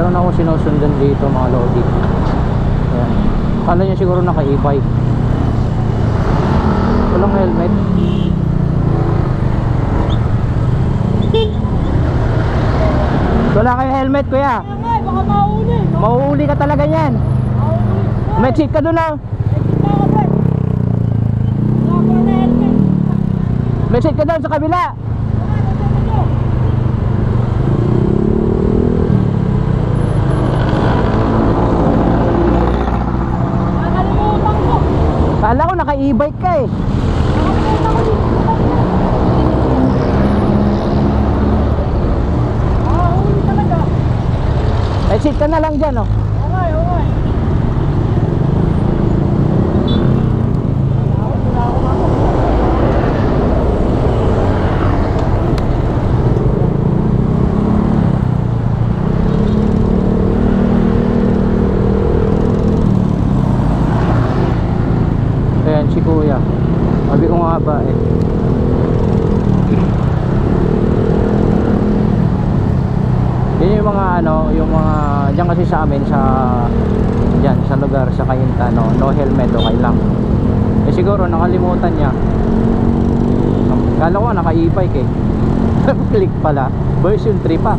Meron ako sinusundan dito mga lodi. Ayan. Kala niya siguro naka e-bike. Walang helmet. Wala kayo helmet kuya. Eh, baka mahuli. No? Mauuli ka talaga yan. May seat ka doon ah. Na helmet. May seat ka doon sa kabila. Wala, nandun, nandun. Nakalimutan ko. Kala ko naka e-bike ka eh. Ah, seat ka na lang dyan oh. Okay, okay. Wala ako, wala ako. Ayan si kuya. Sabi ko nga ba eh. Yun yung mga ano, yung mga diyan kasi sa amin sa diyan sa lugar sa Kayinta no, no helmet okay lang. Eh siguro nakalimutan niya. Kala ko naka e-bike eh. Click pala. Version 3 pa.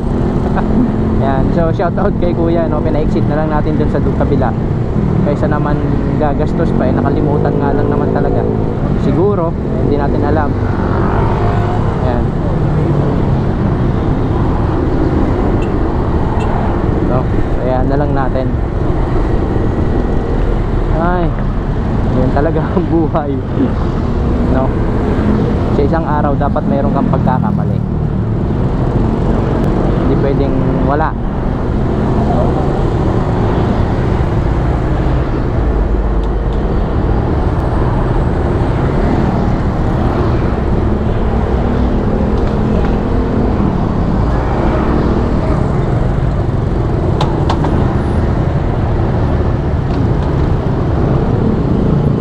Yan. So shout out kay kuya no, pina-exit na lang natin dun sa kabila. Kaysa naman gagastos pa eh nakalimutan nga lang naman talaga. Eh, hindi natin alam. Yan. So, kaya na lang natin. Ay, yun talaga ang buhay. No? Sa isang araw dapat mayroon kang pagkakamali. Hindi pwedeng wala.